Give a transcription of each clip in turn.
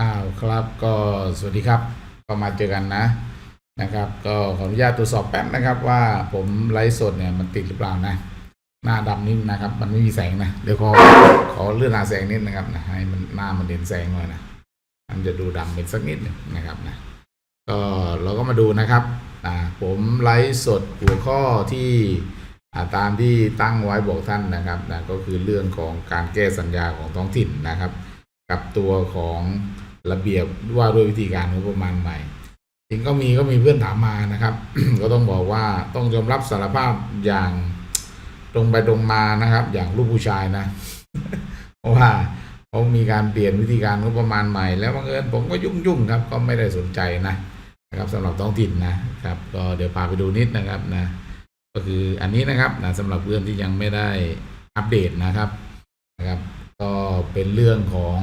อ้าวครับก็สวัสดีครับก็มาเจอกันนะนะครับ ก็ขออนุญาตตรวจสอบแป๊บนะครับ ว่าผมไลฟ์สดเนี่ยมันติดหรือเปล่านะ หน้าดำนิดนะครับ มันไม่มีแสงนะเดี๋ยวขอขอเลื่อนหาแสงนิดนะครับนะให้มันหน้ามันเด่นแสงหน่อยนะมันจะดูดำเป็นสักนิดนึงนะครับนะก็เราก็มาดูนะครับอ่าผมไลฟ์สดหัวข้อที่อ่าตามที่ตั้งไว้บอกท่านนะครับนะก็คือเรื่องของการแก้สัญญาของท้องถิ่นนะครับ กับตัวของ ระเบียบว่าด้วยวิธีการงบประมาณใหม่จริงก็มีก็มีเพื่อนถามมานะครับ ก็ต้องบอกว่าต้องยอมรับสารภาพอย่างตรงไปตรงมานะครับ อย่างลูกผู้ชายนะ เพราะว่าเขามีการเปลี่ยนวิธีการงบประมาณใหม่ แล้วบังเอิญผมก็ยุ่งยุ่งครับ ก็ไม่ได้สนใจนะนะครับสำหรับท้องถิ่นนะครับ ก็เดี๋ยวพาไปดูนิดนะครับนะ ก็คืออันนี้นะครับนะสำหรับเพื่อนที่ยังไม่ได้อัปเดตนะครับนะครับ ก็เป็นเรื่องของ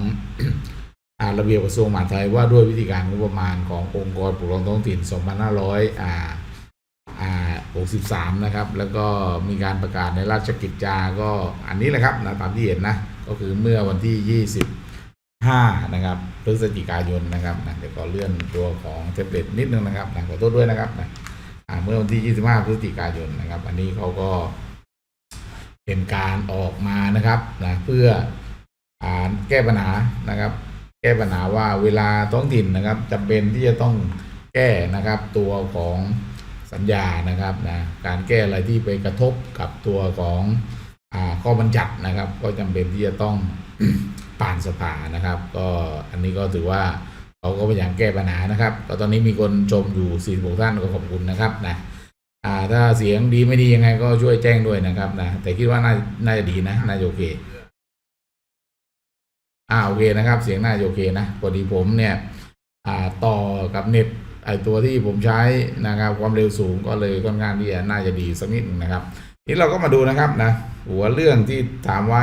ระเบียบกระทรวงมหาดไทยว่าด้วยวิธีการงบประมาณขององค์กรปกครองท้องถิ่น 2500อ่าอ่า63 นะครับ แล้วก็มีการประกาศในราชกิจจาก็อันนี้แหละครับนะตามที่เห็นนะ ก็คือเมื่อวันที่ 25 นะครับพฤศจิกายนนะครับนะเดี๋ยวก็เลื่อนตัวของเทมเพลตนิดนึงนะครับนะขอโทษด้วยนะครับนะเมื่อวันที่ 25 พฤศจิกายนนะครับ อันนี้เขาก็เป็นการออกมานะครับนะเพื่อแก้ปัญหานะครับ แก้ปัญหาว่าเวลาท้องถิ่นนะครับจำเป็นที่จะต้องแก้นะครับตัวของสัญญานะครับนะการแก้อะไรที่ไปกระทบกับตัวของอข้อบัญญัตินะครับ ก็จำเป็นที่จะต้องผ่านสภานะครับ ก็อันนี้ก็ถือว่าเขาก็พยายามแก้ปัญหานะครับก็ตอนนี้มีคนชมอยู่สี่หกท่านก็ขอบคุณนะครับนะถ้าเสียงดีไม่ดียังไงก็ช่วยแจ้งด้วยนะครับนะแต่คิดว่าน่าน่าจะดีนะน่าจะโอเค อ่าโอเคนะครับ เสียงน่าจะโอเคนะพอดีผมเนี่ยอ่าต่อกับเน็ตไอตัวที่ผมใช้นะครับความเร็วสูงก็เลยค่อนข้างที่จะน่าจะดีสักนิดหนึงนะครับนี่เราก็มาดูนะครับนะหัวเรื่องที่ถามไว้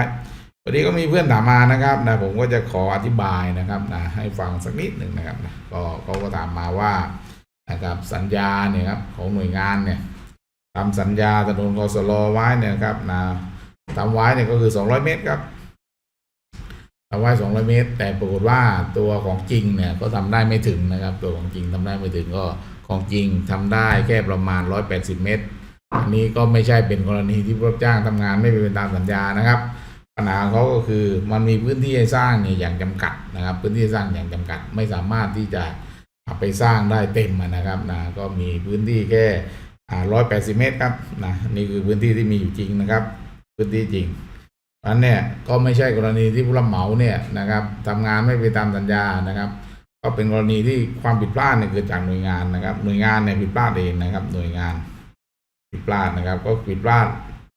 วันนี้ก็มีเพื่อนถามมานะครับนะผมก็จะขออธิบายนะครับนะให้ฟังสักนิดหนึ่งนะครับนะก็เขาก็ถามมาว่านะครับสัญญาเนี่ยครับของหน่วยงานเนี่ยทำสัญญาถนนกสลไว้เนี่ยครับนะทำไว้เนี่ยก็คือ 200 เมตรครับ ทำไว้200เมตร แต่ปรากฏว่าตัวของจริงเนี่ยก็ทำได้ไม่ถึงนะครับ ตัวของจริงทำได้ไม่ถึงก็ของจริงทำได้แค่ประมาณ180เมตรอันนี้ก็ไม่ใช่เป็นกรณีที่ผู้รับจ้างทำงานไม่เป็นตามสัญญานะครับ ปัญหาของเขาก็คือมันมีพื้นที่ให้สร้างเนี่ยอย่างจำกัดนะครับ พื้นที่สร้างอย่างจำกัดไม่สามารถที่จะไปสร้างได้เต็มนะครับนะก็มีพื้นที่แค่ร้อยแปดสิบเมตรครับนะนี่คือพื้นที่ที่มีอยู่จริงนะครับ พื้นที่จริง เพราะฉะนั้นเนี่ยก็ไม่ใช่กรณีที่ผู้รับเหมาเนี่ยนะครับทำงานไม่ไปตามสัญญานะครับ ก็เป็นกรณีที่ความผิดพลาดเนี่ยเกิดจากหน่วยงานนะครับ หน่วยงานเนี่ยผิดพลาดเองนะครับ หน่วยงานผิดพลาดนะครับ ก็ผิดพลาด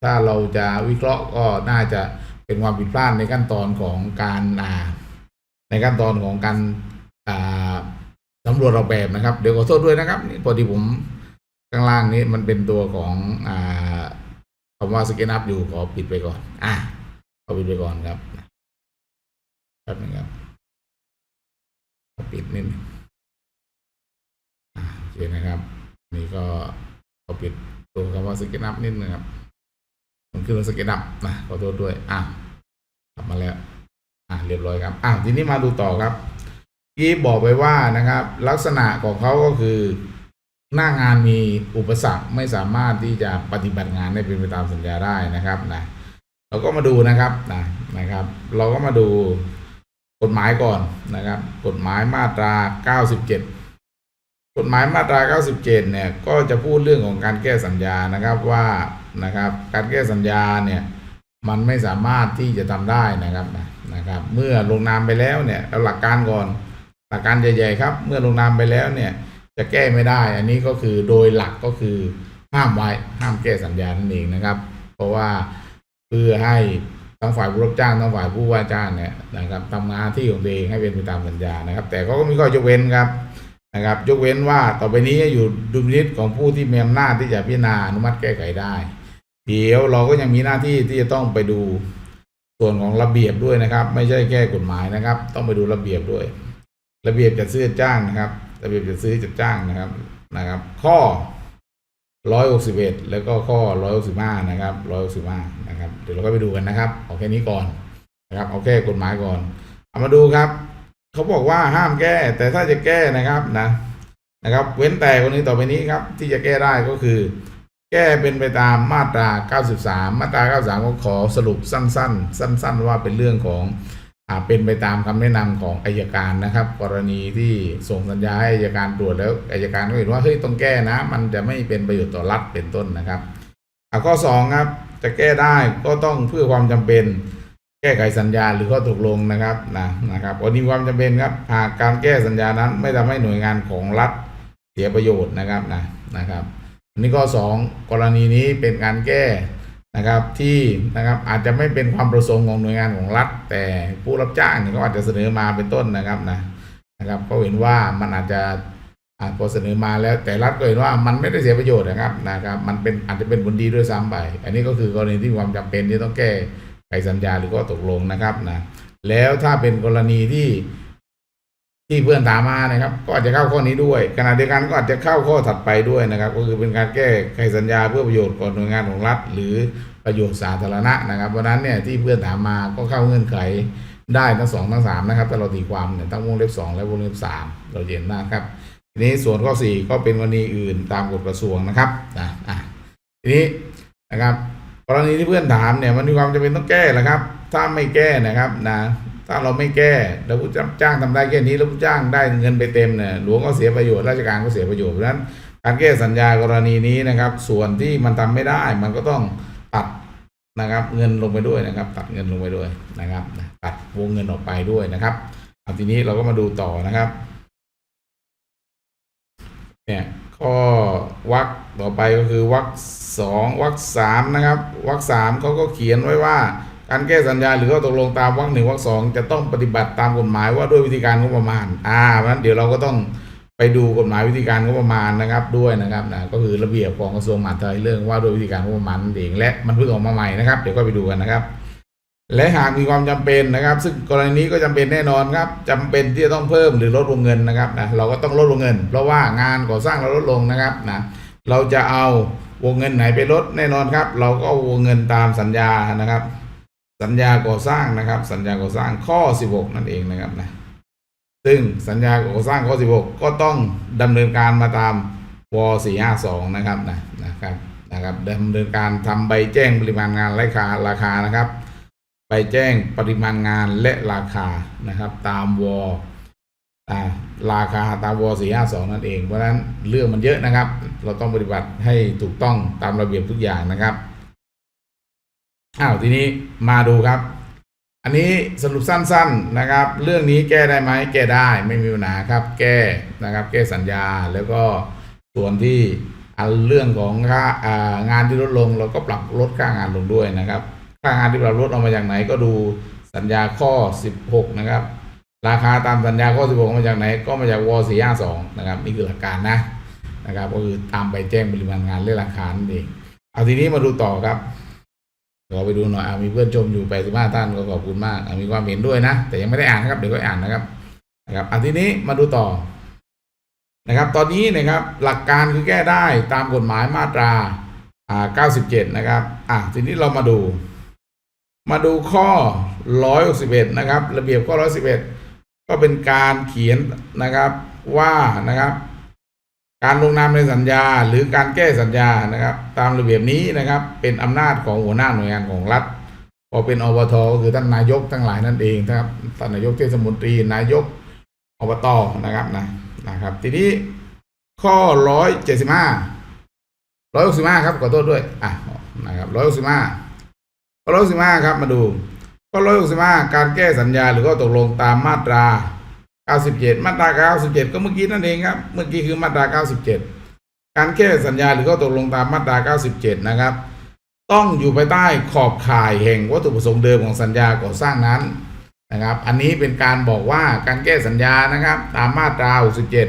ถ้าเราจะวิเคราะห์ก็น่าจะเป็นความผิดพลาดในขั้นตอนของการอ่าในขั้นตอนของการอ่าสำรวจออกแบบนะครับเดี๋ยวขอโทษด้วยนะครับนี่พอดีผมข้างล่างนี้มันเป็นตัวของอ่าคำว่าสเกนอัพอยู่ขอปิดไปก่อน อะ ขอปิดไปก่อนครับแป๊บนึงครับขอปิดนิดนึงอะโอเคนะครับ นี่ก็ขอปิดตัวคำว่าสเกนอัพนิดนึงครับมันคือสเกนอัพนะขอโทษด้วยอะกลับมาแล้วอะเรียบร้อยครับอะทีนี้มาดูต่อครับที่บอกไปว่านะครับ ลักษณะของเขาก็คือ หน้างานมีอุปสรรคไม่สามารถที่จะปฏิบัติงานได้เป็นไปตามสัญญาได้นะครับนะ เราก็มาดูนะครับนะนะครับ เราก็มาดูกฎหมายก่อนนะครับ กฎหมายมาตรา 97 กฎหมายมาตรา 97 เนี่ย ก็จะพูดเรื่องของการแก้สัญญานะครับว่านะครับ การแก้สัญญาเนี่ยมันไม่สามารถที่จะทำได้นะครับนะครับ เมื่อลงนามไปแล้วเนี่ยเอาหลักการก่อนหลักการใหญ่ๆครับ เมื่อลงนามไปแล้วเนี่ยจะแก้ไม่ได้ อันนี้ก็คือโดยหลักก็คือห้ามไว้ห้ามแก้สัญญานั่นเองนะครับ เพราะว่า พื่อให้ทั้งฝ่ายผู้รับจ้างทั้งฝ่ายผู้ว่าจ้างเนี่ยนะครับทำงานที่ของตัวเองให้เป็นไปตามสัญญานะครับ แต่เขาก็มีข้อยกเว้นครับนะครับ ยกเว้นว่าต่อไปนี้อยู่ดุลพินิจของผู้ที่มีอำนาจที่จะพิจารณาอนุมัติแก้ไขได้ เดี๋ยวเราก็ยังมีหน้าที่ที่จะต้องไปดูส่วนของระเบียบด้วยนะครับ ไม่ใช่แก้กฎหมายนะครับ ต้องไปดูระเบียบด้วย ระเบียบจัดซื้อจ้างนะครับ ระเบียบจัดซื้อจัดจ้างนะครับนะครับ ข้อร้อยหกสิบเอ็ดแล้วก็ข้อร้อยหกสิบห้านะครับร้อยหกสิบห้า นะครับ เดี๋ยวเราก็ไปดูกันนะครับเอาแค่นี้ก่อนนะครับเอาแค่กฎหมายก่อน เอามาดูครับเขาบอกว่าห้ามแก้ แต่ถ้าจะแก้นะครับนะนะครับ เว้นแต่กรณีต่อไปนี้ครับ ที่จะแก้ได้ก็คือ แก้เป็นไปตามมาตรา 93 มาตรา 93 ก็ขอสรุปสั้น ๆ สั้น ๆ ว่าเป็นเรื่องของอ่าเป็นไปตามคำแนะนำของอายการนะครับ กรณีที่ส่งสัญญาให้อายการตรวจแล้วอายการก็เห็นว่าเฮ้ยต้องแก้นะ มันจะไม่เป็นประโยชน์ต่อรัฐเป็นต้นนะครับอะข้อ2ครับ จะแก้ได้ก็ต้องเพื่อความจำเป็น แก้ไขสัญญาหรือข้อตกลงนะครับนะนะครับกรณีความจำเป็นครับหากการแก้สัญญานั้นไม่ทำให้หน่วยงานของรัฐเสียประโยชน์นะครับนะนะครับอันนี้ข้อสองกรณีนี้เป็นการแก้นะครับที่นะครับอาจจะไม่เป็นความประสงค์ของหน่วยงานของรัฐ แต่ผู้รับจ้างเนี่ยก็อาจจะเสนอมาเป็นต้นนะครับนะนะครับเขาเห็นว่ามันอาจจะ พอเสนอมาแล้วแต่รัฐก็เห็นว่ามันไม่ได้เสียประโยชน์นะครับนะครับ มันเป็นอาจจะเป็นผลดีด้วยซ้ำไป อันนี้ก็คือกรณีที่ความจำเป็นที่ต้องแก้ไขสัญญาหรือก็ตกลงนะครับนะแล้วถ้าเป็นกรณีที่ที่เพื่อนถามมานะครับ ก็อาจจะเข้าข้อนี้ด้วยขณะเดียวกันก็อาจจะเข้าข้อถัดไปด้วยนะครับ ก็คือเป็นการแก้ไขสัญญาเพื่อประโยชน์ก่อนหน่วยงานของรัฐ หรือประโยชน์สาธารณะนะครับเพราะฉะนั้นเนี่ยที่เพื่อนถามมาก็เข้าเงื่อนไขได้ทั้งสองทั้งสามนะครับถ้าเราตีความเนี่ยทั้งวงเล็บสองและวงเล็บสามเราเห็นนะครับ ทีนี้ส่วนข้อสี่ก็เป็นกรณีอื่นตามกฎกระทรวงนะครับนะอะทีนี้นะครับกรณีที่เพื่อนถามเนี่ยมันมีความจำเป็นต้องแก้แหละครับ ถ้าไม่แก้นะครับนะถ้าเราไม่แก้แล้วผู้จ้างทำได้แค่นี้แล้วผู้จ้างได้เงินไปเต็มเนี่ยหลวงก็เสียประโยชน์ราชการก็เสียประโยชน์เพราะฉะนั้นการแก้สัญญากรณีนี้นะครับ ส่วนที่มันทำไม่ได้มันก็ต้องตัดนะครับ เงินลงไปด้วยนะครับ ตัดเงินลงไปด้วยนะครับ ตัดวงเงินออกไปด้วยนะครับเอาทีนี้เราก็มาดูต่อนะครับ เนี่ยข้อวรรคต่อไปก็คือวรรคสองวรรคสามนะครับวรรคสามเขาก็เขียนไว้ว่า การแก้สัญญาหรือข้อตกลงตามวรรคหนึ่งวรรคสองจะต้องปฏิบัติตามกฎหมายว่าด้วยวิธีการงบประมาณอ่าเพราะนั้นเดี๋ยวเราก็ต้องไปดูกฎหมายวิธีการงบประมาณนะครับด้วยนะครับนะก็คือระเบียบของกระทรวงมหาดไทยเรื่องว่าด้วยวิธีการงบประมาณเองและมันเพิ่งออกมาใหม่นะครับ เดี๋ยวก็ไปดูกันนะครับ และหากมีความจำเป็นนะครับ ซึ่งกรณีนี้ก็จำเป็นแน่นอนครับจำเป็นที่จะต้องเพิ่มหรือลดวงเงินนะครับนะเราก็ต้องลดวงเงิน เพราะว่างานก่อสร้างเราลดลงนะครับนะเราจะเอาวงเงินไหนไปลดแน่นอนครับ เราก็เอาวงเงินตามสัญญานะครับ สัญญาก่อสร้างนะครับ สัญญาก่อสร้างข้อ 16 นั่นเองนะครับนะซึ่งสัญญาก่อสร้างข้อ 16 ก็ต้องดำเนินการมาตามว452นะครับนะนะครับนะครับดำเนินการทำใบแจ้งปริมาณงานราคาราคานะครับ ไปแจ้งปริมาณงานและราคานะครับ ตามวอ่าราคาตามวสี่ห้าสองนั่นเอง เพราะฉะนั้นเรื่องมันเยอะนะครับ เราต้องปฏิบัติให้ถูกต้องตามระเบียบทุกอย่างนะครับอ้าวทีนี้มาดูครับ อันนี้สรุปสั้น ๆนะครับ เรื่องนี้แก้ได้ไหมแก้ได้ไม่มีปัญหาครับ แก้นะครับ แก้สัญญาแล้วก็ส่วนที่อันเรื่องของค่างานที่ลดลง เราก็ปรับลดค่างานลงด้วยนะครับ ค่างานที่ปรับลดออกมาจากไหนก็ดูสัญญาข้อ 16 นะครับ ราคาตามสัญญาข้อ 16 มาจากไหน ก็มาจากว452นะครับ นี่คือหลักการนะนะครับ ก็คือตามไปแจ้งปริมาณงานและราคานั่นเองเอาทีนี้มาดูต่อครับเราไปดูหน่อยอมีเพื่อนชมอยู่85ท่านก็ขอบคุณมากมีความเห็นด้วยนะ แต่ยังไม่ได้อ่านนะครับ เดี๋ยวก็อ่านนะครับนะครับเอันทีนี้มาดูต่อนะครับ ตอนนี้นะครับหลักการคือแก้ได้ตามกฎหมายมาตราอ่า97 นะครับ อะทีนี้เรามาดู มาดูข้อ 161 นะครับ ระเบียบข้อ 111 ก็เป็นการเขียนนะครับว่านะครับ การลงนามในสัญญาหรือการแก้สัญญานะครับ ตามระเบียบนี้นะครับ เป็นอำนาจของหัวหน้าหน่วยงานของรัฐพอเป็นอบทก็คือท่านนายกทั้งหลายนั่นเองนะครับท่านนายกเทศมนตรีนายกอบตนะครับนะนะครับ ทีนี้ข้อ 175ร้อยหกสิบห้าครับขอโทษด้วยอะนะครับ165 ร้อยหกสิบห้าร้อยสิบห้าครับมาดูก็ร้อยหกสิบห้าการแก้สัญญาหรือก็ตกลงตามมาตราเก้าสิบเจ็ดมาตราเก้าสิบเจ็ดก็เมื่อกี้นั่นเองครับ เมื่อกี้คือมาตราเก้าสิบเจ็ดการแก้สัญญาหรือก็ตกลงตามมาตราเก้าสิบเจ็ดนะครับ ต้องอยู่ภายใต้ขอบข่ายแห่งวัตถุประสงค์เดิมของสัญญาก่อสร้างนั้นนะครับ อันนี้เป็นการบอกว่าการแก้สัญญานะครับ ตามมาตราหกสิบเจ็ด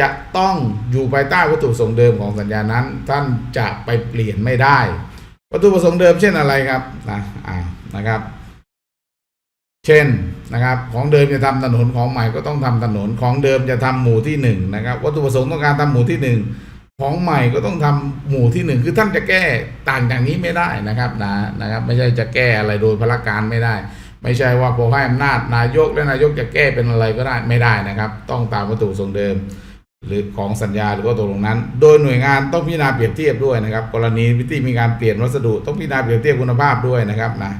จะต้องอยู่ภายใต้วัตถุประสงค์เดิมของสัญญานั้น ท่านจะไปเปลี่ยนไม่ได้ วัตถุประสงค์เดิมเช่นอะไรครับนะอ่านะครับ เช่นนะครับ ของเดิมจะทำถนนของใหม่ก็ต้องทำถนนของเดิมจะทำหมู่ที่หนึ่งนะครับ วัตถุประสงค์ต้องการทำหมู่ที่หนึ่งของใหม่ก็ต้องทำหมู่ที่หนึ่งคือท่านจะแก้ต่างจากนี้ไม่ได้นะครับนะนะครับ ไม่ใช่จะแก้อะไรโดยพละการไม่ได้ ไม่ใช่ว่าพอให้อำนาจนายกและนายกจะแก้เป็นอะไรก็ได้ไม่ได้นะครับ ต้องตามวัตถุประสงค์เดิม หรือของสัญญาหรือก็ตกลงนั้น โดยหน่วยงานต้องพิจารณาเปรียบเทียบด้วยนะครับ กรณีที่มีการเปลี่ยนวัสดุต้องพิจารณาเปรียบเทียบคุณภาพด้วยนะครับนะ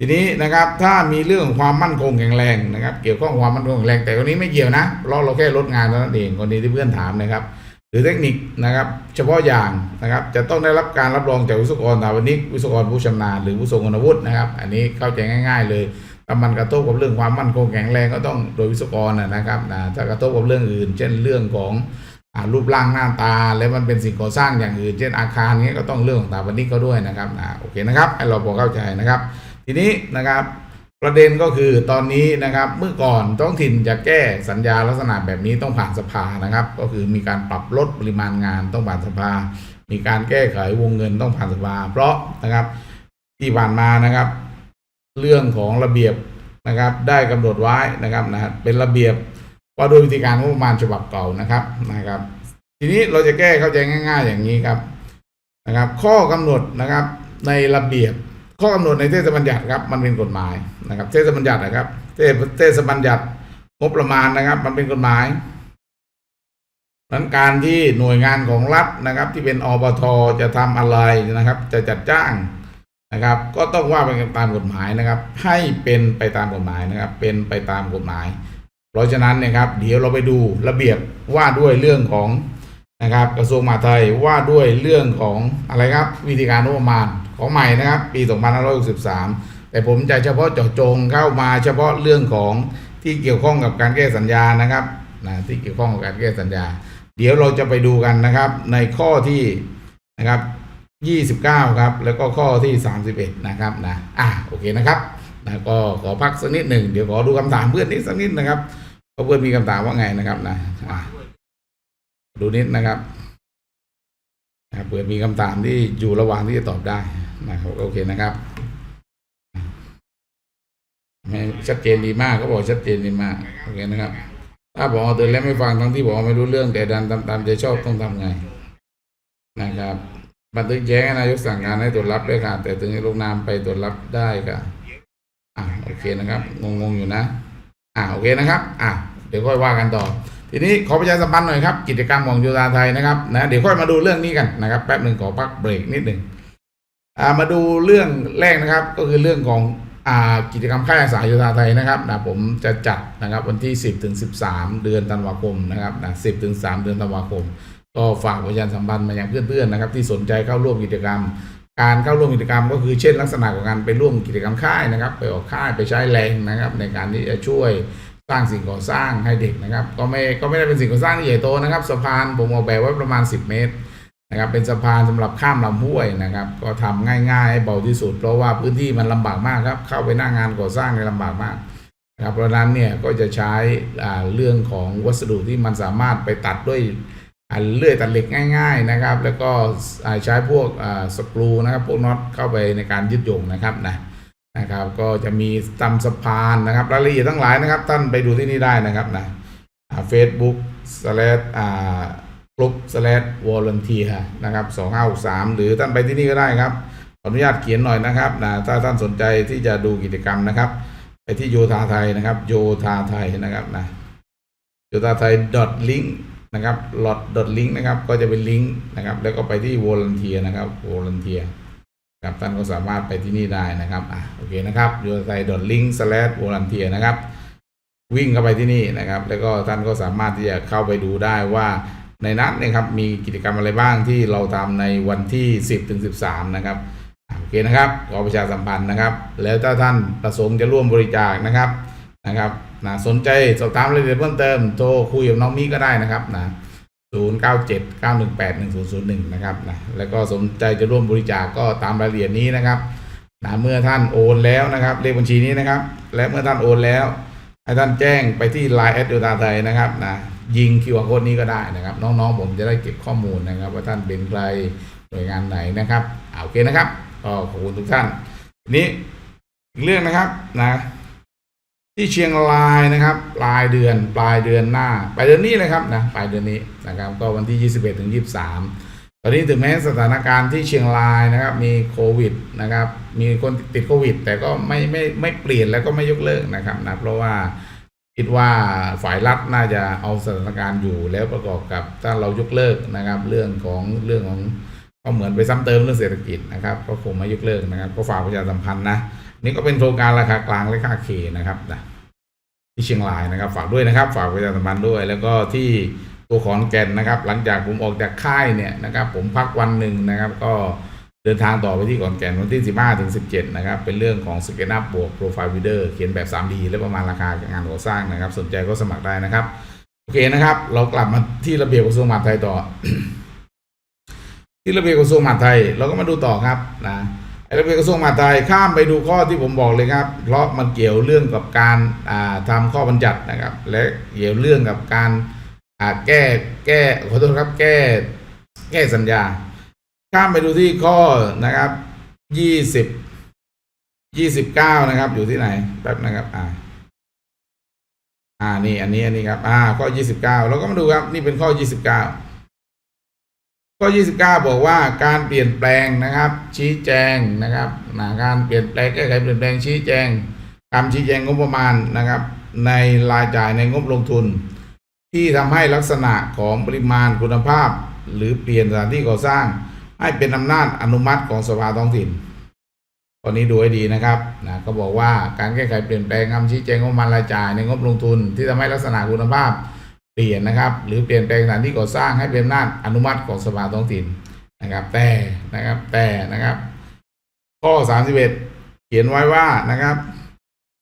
ทีนี้นะครับถ้ามีเรื่องความมั่นคงแข็งแรงนะครับ เกี่ยวข้องกับความมั่นคงแข็งแรงแต่คนนี้ไม่เกี่ยวนะเราเราแค่ลดงานเท่านั้นเองคนนี้ที่เพื่อนถามนะครับ หรือเทคนิคนะครับ เฉพาะอย่างนะครับ จะต้องได้รับการรับรองจากวิศวกรสถาปนิกวิศวกรผู้ชำนาญหรือผู้ทรงคุณวุฒินะครับ อันนี้เข้าใจง่าย ๆ เลย ถ้ามันกระทบกับเรื่องความมั่นคงแข็งแรงก็ต้องโดยวิศวกรนะนะครับนะถ้ากระทบกับเรื่องอื่น เช่นเรื่องของอรูปร่างหน้าตา แล้วมันเป็นสิ่งก่อสร้างอย่างอื่น เช่นอาคารเงี้ก็ต้องเรื่องของสถาปนิกเขาด้วยนะครับนะโอเคนะครับให้เราพอเข้าใจนะครับ ทีนี้นะครับประเด็นก็คือตอนนี้นะครับเมื่อก่อนท้องถิ่นจะแก้สัญญาลักษณะแบบนี้ต้องผ่านสภานะครับ ก็คือมีการปรับลดปริมาณงานต้องผ่านสภา มีการแก้ไขวงเงินต้องผ่านสภา เพราะนะครับที่ผ่านมานะครับ เรื่องของระเบียบนะครับ ได้กำหนดไว้นะครับนะฮะเป็นระเบียบว่าโดยวิธีการงบประมาณฉบับเก่านะครับนะครับ ทีนี้เราจะแก้เข้าใจง่าย ๆ อย่างนี้ครับนะครับ ข้อกำหนดนะครับในระเบียบข้อกำหนดในเทศบัญญัติครับมันเป็นกฎหมายนะครับ เทศบัญญัตินะครับเทศเทศบัญญัติงบประมาณนะครับ มันเป็นกฎหมายนั้นการที่หน่วยงานของรัฐนะครับ ที่เป็นอบทจะทำอะไรนะครับ จะจัดจ้าง นะครับ ก็ต้องว่าไปตามกฎหมายนะครับ ให้เป็นไปตามกฎหมายนะครับ เป็นไปตามกฎหมาย เพราะฉะนั้นเนะครับเดี๋ยวเราไปดูระเบียบว่าด้วยเรื่องของนะครับกระทรวงมหาดไทยว่าด้วยเรื่องของอะไรครับวิธีการงบประมาณของใหม่นะครับ ปี 2563 แต่ผมจะเฉพาะเจาะจงเข้ามาเฉพาะเรื่องของที่เกี่ยวข้องกับการแก้สัญญานะครับนะที่เกี่ยวข้องกับการแก้สัญญา เดี๋ยวเราจะไปดูกันนะครับในข้อที่นะครับ 29 ครับ แล้วก็ข้อที่ 31 นะครับนะอะโอเคนะครับนะก็ขอพักสักนิดหนึ่งเดี๋ยวขอดูคำถามเพื่อนนิดสักนิดนะครับเพราะเพื่อนมีคำถามว่าไงนะครับนะอะดูนิดนะครับนะเผื่อนมีคำถามที่อยู่ระหว่างที่จะตอบได้นะครับโอเคนะครับไม่ชัดเจนดีมากเขาบอกชัดเจนดีมากโอเคนะครับ ถ้าบอกเตือนแล้วไม่ฟังทั้งที่บอกไม่รู้เรื่องแต่ดันตามตามใจชอบต้องทำไงนะครับ บันทึกแย้งนายกสั่งการให้ตรวจรับด้วยค่ะแต่ถึงให้ลงนามไปตรวจรับได้ค่ะอ่าโอเคนะครับงงๆอยู่นะ อ่าโอเคนะครับ อะเดี๋ยวค่อยว่ากันต่อ ทีนี้ขอประชาสัมพันธ์หน่อยครับ กิจกรรมของโยธาไทยนะครับนะเดี๋ยวค่อยมาดูเรื่องนี้กันนะครับ แป๊บหนึ่งขอพักเบรกนิดหนึ่งอ่ามาดูเรื่องแรกนะครับ ก็คือเรื่องของอ่ากิจกรรมค่ายอาสาโยธาไทยนะครับนะผมจะจัดนะครับวันที่ 10ถึง13 เดือนธันวาคมนะครับนะ10ถึง3เดือนธันวาคม ก็ฝากประชาสัมพันธ์มายังเพื่อนๆนะครับที่สนใจเข้าร่วมกิจกรรม การเข้าร่วมกิจกรรม ก็คือเช่นลักษณะของการไปร่วมกิจกรรมค่ายนะครับ ไปออกค่ายไปใช้แรงนะครับ ในการที่จะช่วยสร้างสิ่งก่อสร้างให้เด็กนะครับ ก็ไม่ก็ไม่ได้เป็นสิ่งก่อสร้างที่ใหญ่โตนะครับสะพานผมออกแบบไว้ประมาณ 10 เมตรนะครับเป็นสะพานสำหรับข้ามลำห้วยนะครับ ก็ทำง่ายๆให้เบาที่สุด เพราะว่าพื้นที่มันลำบากมากครับ เข้าไปหน้างานก่อสร้างในยลำบากมากนะครับเพราะนั้นเนี่ยก็จะใช้เรื่องของวัสดุที่มันสามารถไปตัดด้วย เลื่อยตัดเหล็กง่าย ๆนะครับ แล้วก็ใช้พวกสกรูนะครับ พวกน็อตเข้าไปในการยึดโยงนะครับนะนะครับ ก็จะมีตำสะพานนะครับรายละเอียดทั้งหลายนะครับ ท่านไปดูที่นี่ได้นะครับนะเฟซบุ๊กสแลดอ่ากลุ่มสแลดวอลเนเทียนะครับสองห้าสามหรือท่านไปที่นี่ก็ได้ครับขออนุญาตเขียนหน่อยนะครับนะถ้าท่านสนใจที่จะดูกิจกรรมนะครับ ไปที่โยธาไทยนะครับ โยธาไทยนะครับนะโยธาไทย link นะครับ lot link นะครับ ก็จะเป็นลิงก์นะครับ แล้วก็ไปที่ volunteer นะครับ volunteer ครับท่านก็สามารถไปที่นี่ได้นะครับอะโอเคนะครับโยธาไทย link slash volunteer นะครับ วิ่งเข้าไปที่นี่นะครับ แล้วก็ท่านก็สามารถที่จะเข้าไปดูได้ว่าในนั้นเนะครับมีกิจกรรมอะไรบ้างที่เราทำในวันที่ 10ถึง13 นะครับโอเคนะครับขอประชาสัมพันธ์นะครับ แล้วถ้าท่านประสงค์จะร่วมบริจาคนะครับนะครับ นะสนใจสอบถามรายละเอียดเพิ่มเติมโทรคุยกับน้องมีก็ได้นะครับนะ0 9 7 9 1 8 1 0 0 1 นะครับนะแล้วก็สนใจจะร่วมบริจาคก็ตามรายละเอียดนี้นะครับนะเมื่อท่านโอนแล้วนะครับเลขบัญชีนี้นะครับ และเมื่อท่านโอนแล้ว ให้ท่านแจ้งไปที่ Line แอดยูตาไทยนะครับนะยิงคิวอาร์โค้ดนี้ก็ได้นะครับ น้องๆผมจะได้เก็บข้อมูลนะครับ ว่าท่านเป็นใครหน่วยงานไหนนะครับอ่าโอเคนะครับก็ขอบคุณทุกท่านนี้อีกเรื่องนะครับนะ ที่เชียงรายนะครับ ปลายเดือนปลายเดือนหน้า ปลายเดือนนี้เลยครับนะปลายเดือนนี้นะครับ ก็วันที่ 21ถึง23สอนนี้ถึงแม้สถานการณ์ที่เชียงรายนะครับ มีโควิดนะครับ มีคนติดโควิด แต่ก็ไม่ไม่ไม่เปลี่ยนแล้วก็ไม่ยกเลิกนะครับนะเพราะว่าคิดว่าฝ่ายรัฐน่าจะเอาสถานการณ์อยู่แล้วประกอบกับถ้าเรายกเลิกนะครับ เรื่องของเรื่องของก็เหมือนไปซ้ำเติมเรื่องเศรษฐกิจนะครับ ก็คงไม่ยกเลิกนะครับ ก็ฝากประชาสัมพันธ์นะ นี่ก็เป็นโครงการราคากลางและค่าเคนะครับนะที่เชียงรายนะครับ ฝากด้วยนะครับ ฝากประชาสัมพันธ์ด้วย แล้วก็ที่ตัวขอนแก่นนะครับ หลังจากผมออกจากค่ายเนี่ยนะครับ ผมพักวันหนึ่งนะครับ ก็เดินทางต่อไปที่ขอนแก่นวันที่ 15ถึง17 นะครับ เป็นเรื่องของสเกตอัพบวกโปรไฟล์วิดีโอเขียนแบบ 3D และประมาณราคางานก่อสร้างนะครับ สนใจก็สมัครได้นะครับ โอเคนะครับ เรากลับมาที่ระเบียบกระทรวงมหาดไทยต่อ ที่ระเบียบกระทรวงมหาดไทยเราก็มาดูต่อครับนะ ระเบียบกระทรวงมหาดไทยข้ามไปดูข้อที่ผมบอกเลยครับ เพราะมันเกี่ยวเรื่องกับการาทำข้อบัญญัตินะครับ และเกี่ยวเรื่องกับการาแก้แก้ขอโทษครับแก้แก้สัญญา ข้ามไปดูที่ข้อนะครับยี่สิบยี่สิบเก้านะครับ อยู่ที่ไหนแป๊บนะครับอ่าอ่านี่อันนี้อันนี้ครับอ่าข้อยี่สิบเก้าเราก็มาดูครับนี่เป็นข้อยี่สิบเก้า ข้อ 29 บอกว่าการเปลี่ยนแปลงนะครับ ชี้แจงนะครับนะการเปลี่ยนแปลงแก้ไขเปลี่ยนแปลงชี้แจงคำชี้แจงงบประมาณนะครับ ในรายจ่ายในงบลงทุน ที่ทำให้ลักษณะของปริมาณคุณภาพ หรือเปลี่ยนสถานที่ก่อสร้าง ให้เป็นอำนาจอนุมัติของสภาท้องถิ่นตอนนี้ดูให้ดีนะครับนะก็บอกว่าการแก้ไขเปลี่ยนแปลงคำชี้แจงงบประมาณรายจ่ายในงบลงทุน ที่ทำให้ลักษณะคุณภาพ เปลี่ยนนะครับ หรือเปลี่ยนแปลงสถานที่ก่อสร้างให้เป็นอำนาจอนุมัติของสภาท้องถิ่นนะครับ แต่นะครับแต่นะครับ ข้อ 31 เขียนไว้ว่านะครับ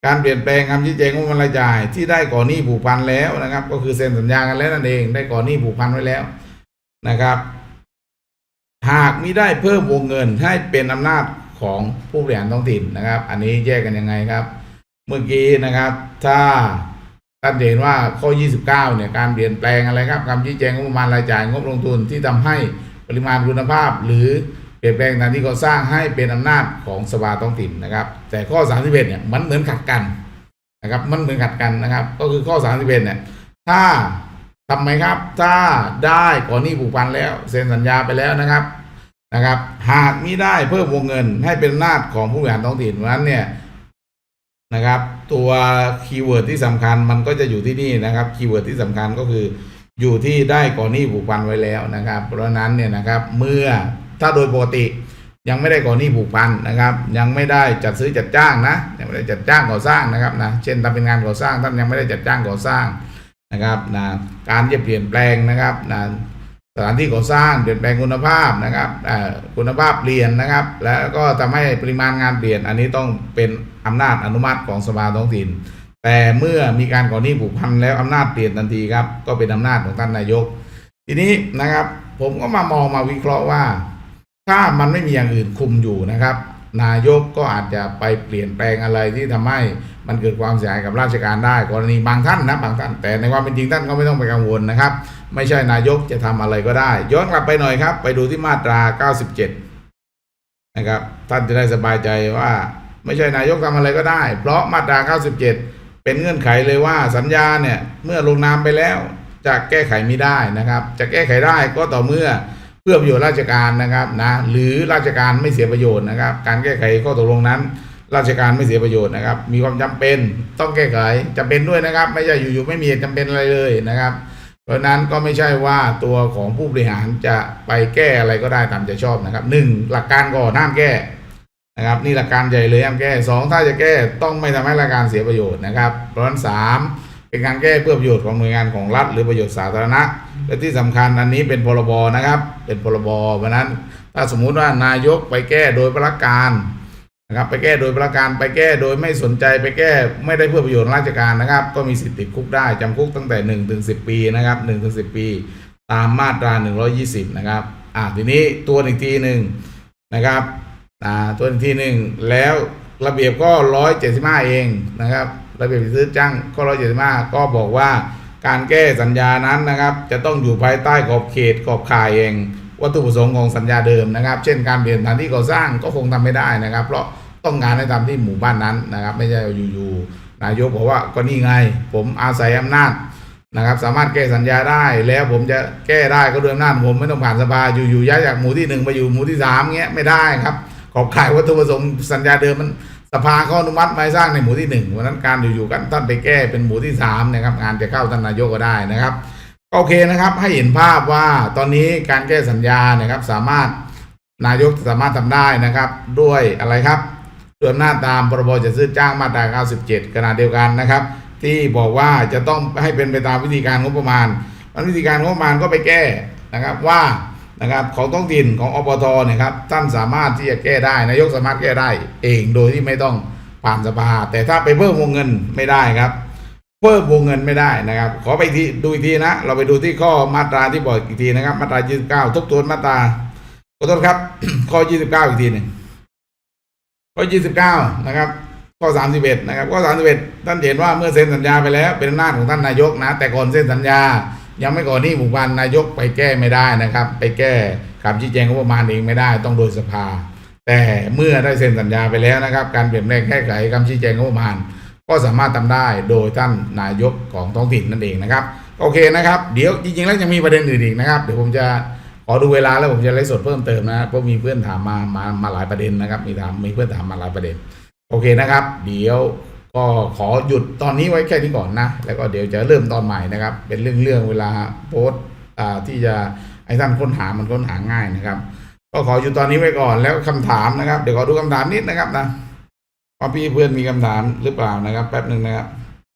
การเปลี่ยนแปลงคำชี้แจงงบประมาณรายจ่ายที่ได้ก่อนหนี้ผูกพันแล้วนะครับ ก็คือเซ็นสัญญากันแล้วนั่นเอง ได้ก่อนหนี้ผูกพันไว้แล้วนะครับ หากมิได้เพิ่มวงเงินให้เป็นอำนาจของผู้บริหารท้องถิ่นนะครับ อันนี้แยกกันยังไงครับ เมื่อกี้นะครับ ถ้า ท่านเห็นว่าข้อ 29 เนี่ยการเปลี่ยนแปลงอะไรครับคำชี้แจงงบประมาณรายจ่ายงบลงทุนที่ทำให้ปริมาณคุณภาพ หรือเปลี่ยนแปลงสถานที่ก่อสร้างให้เป็นอำนาจของสภาท้องถิ่นนะครับ แต่ข้อ 31 เนี่ยมันเหมือนขัดกันนะครับมันเหมือนขัดกันนะครับ ก็คือข้อ 31 เนี่ยถ้าทำไมครับ ถ้าได้ก่อนหนี้ผูกพันแล้วเซ็นสัญญาไปแล้วนะครับนะครับ หากมิได้เพิ่มวงเงินให้เป็นอำนาจของผู้บริหารท้องถิ่นเพราะนั้นเนี่ย นะครับ ตัวคีย์เวิร์ดที่สำคัญมันก็จะอยู่ที่นี่นะครับคีย์เวิร์ดที่สำคัญก็คือ อยู่ที่ได้ก่อนหนี้ผูกพันไว้แล้วนะครับ เพราะนั้นเนี่ยนะครับเมื่อถ้าโดยปกติยังไม่ได้ก่อนหนี้ผูกพันนะครับ ยังไม่ได้จัดซื้อจัดจ้างนะยังไม่ได้จัดจ้างก่อสร้างนะครับนะเช่นทำเป็นงานก่อสร้างท่านยังไม่ได้จัดจ้างก่อสร้างนะครับนะการจะเปลี่ยนแปลงนะครับนะ สถานที่ก่อสร้างเปลี่ยนแปลงคุณภาพนะครับคุณภาพเปลี่ยนนะครับ แล้วก็ทำให้ปริมาณงานเปลี่ยน อันนี้ต้องเป็นอำนาจอนุมัติของสภาท้องถิ่น แต่เมื่อมีการก่อนหนี้ผูกพันแล้วอำนาจเปลี่ยนทันทีครับก็เป็นอำนาจของท่านนายก ทีนี้นะครับ ผมก็มามองมาวิเคราะห์ว่า ถ้ามันไม่มีอย่างอื่นคุมอยู่นะครับ นายกก็อาจจะไปเปลี่ยนแปลงอะไรที่ทำให้มันเกิดความเสียหายกับราชการได้ กรณีบางท่านนะบางท่าน แต่ในความเป็นจริงท่านก็ไม่ต้องไปกังวลนะครับ ไม่ใช่นายกจะทำอะไรก็ได้ ย้อนกลับไปหน่อยครับ ไปดูที่มาตรา 97 นะครับ ท่านจะได้สบายใจว่า ไม่ใช่นายกทำอะไรก็ได้ เพราะมาตรา 97 เป็นเงื่อนไขเลยว่าสัญญาเนี่ยเมื่อลงนามไปแล้วจะแก้ไขไม่ได้นะครับ จะแก้ไขได้ก็ต่อเมื่อ พื่อประโยชน์ราชการนะครับนะหรือราชการไม่เสียประโยชน์นะครับ การแก้ไขข้อตกลงนั้น ราชการไม่เสียประโยชน์นะครับ มีความจำเป็นต้องแก้ไขจำเป็นด้วยนะครับ ไม่ใช่อยู่ๆไม่มีเหตุจำเป็นอะไรเลยนะครับ เพราะฉะนั้นก็ไม่ใช่ว่าตัวของผู้บริหารจะไปแก้อะไรก็ได้ตามใจชอบนะครับหนึ่งหลักการก่อนห้ามแก้นะครับนี่หลักการใหญ่เลยห้ามแก้สองถ้าจะแก้ต้องไม่ทำให้ราชการเสียประโยชน์นะครับเพราะฉะนั้นสามเป็นการแก้เพื่อประโยชน์ของหน่วยงานของรัฐ หรือประโยชน์สาธารณะ และที่สำคัญอันนี้เป็นพรบนะครับ เป็นพรบเพราะนั้นถ้าสมมุติว่านายกไปแก้โดยพระการนะครับไปแก้โดยพระการไปแก้โดยไม่สนใจไปแก้ไม่ได้เพื่อประโยชน์ราชการนะครับ ก็มีสิทธิ์ติดคุกได้จำคุกตั้งแต่1นถึงสิปีนะครับ1นถึงสิปี ตามมาตรา 120 นะครับอ่าทีนี้ตัวอีกทีหนึ่งนะครับอ่าตัวอีกทีหนึ่งแล้วระเบียบก็ 175 เองนะครับ ระเบียบซื้อจ้างก็ 175 ก็บอกว่า การแก้สัญญานั้นนะครับ จะต้องอยู่ภายใต้ขอบเขตขอบข่ายเองวัตถุประสงค์ของสัญญาเดิมนะครับ เช่นการเปลี่ยนสถานที่ก่อสร้างก็คงทำไม่ได้นะครับ เพราะต้องการให้ทำที่หมู่บ้านนั้นนะครับ ไม่ใช่อยู่ๆนายกบอกว่าก็นี่ไง ผมอาศัยอำนาจนะครับ สามารถแก้สัญญาได้ แล้วผมจะแก้ได้ก็ด้วยอำนาจผมไม่ต้องผ่านสภาอยู่ๆย้ายจากหมู่ที่หนึ่งไปอยู่หมู่ที่สามเงี้ยไม่ได้ครับขอบข่ายวัตถุประสงค์สัญญาเดิมมัน ภาเขาอนุมัติมาให้สร้างในหมู่ที่หนึ่งเพราะฉะนั้นการอยู่ๆกันท่านไปแก้เป็นหมู่ที่สามนะครับงานจะเข้าท่านนายกก็ได้นะครับโอเคนะครับให้เห็นภาพว่าตอนนี้การแก้สัญญานะครับสามารถนายกสามารถทำได้นะครับ ด้วยอะไรครับด้วยอำนาจตามพรบจัดซื้อจ้างมาตรา 97 ขณะเดียวกันนะครับ ที่บอกว่าจะต้องให้เป็นไปตามวิธีการงบประมาณวิธีการงบประมาณก็ไปแก้นะครับว่า นะครับของท้องถิ่นของอปทเนี่ยครับท่านสามารถที่จะแก้ได้นายกสามารถแก้ได้เองโดยที่ไม่ต้องผ่านสภา แต่ถ้าไปเพิ่มวงเงินไม่ได้ครับ เพิ่มวงเงินไม่ได้นะครับ ขอไปที่ดูอีกทีนะ เราไปดูที่ข้อมาตราที่บอกอีกทีนะครับ มาตรา 29 ทบทวนมาตราขอโทษครับ ข้อ 29 อีกทีหนึ่งข้อ 29 นะครับข้อ 31 นะครับข้อ 31 ท่านเห็นว่าเมื่อเซ็นสัญญาไปแล้วเป็นอำนาจของท่านนายกนะ แต่ก่อนเซ็นสัญญา ยังไม่ก่อนนี้หมู่บ้านนายกไปแก้ไม่ได้นะครับ ไปแก้คำชี้แจงงบประมาณเองไม่ได้ต้องโดยสภา แต่เมื่อได้เซ็นสัญญาไปแล้วนะครับ การเปลี่ยนแปลงแก้ไขคำชี้แจงงบประมาณ ก็สามารถทำได้โดยท่านนายกของท้องถิ่นนั่นเองนะครับโอเคนะครับ เดี๋ยวจริงๆแล้วยังมีประเด็นอื่นอีกนะครับเดี๋ยวผมจะขอดูเวลาแล้วผมจะไลฟ์สดเพิ่มเติมนะเพราะมีเพื่อนถามมามามาหลายประเด็นนะครับมีถามมีเพื่อนถามมาหลายประเด็น โอเคนะครับ เดี๋ยว ก็ขอหยุดตอนนี้ไว้แค่นี้ก่อนนะ แล้วก็เดี๋ยวจะเริ่มตอนใหม่นะครับ เป็นเรื่องเรื่องเวลาโพสต์อ่าที่จะให้ท่านค้นหามันค้นหาง่ายนะครับ ก็ขอหยุดตอนนี้ไว้ก่อนแล้วคำถามนะครับ เดี๋ยวขอดูคำถามนิดนะครับนะว่าพี่เพื่อนมีคำถามหรือเปล่านะครับ แป๊บหนึ่งนะครับ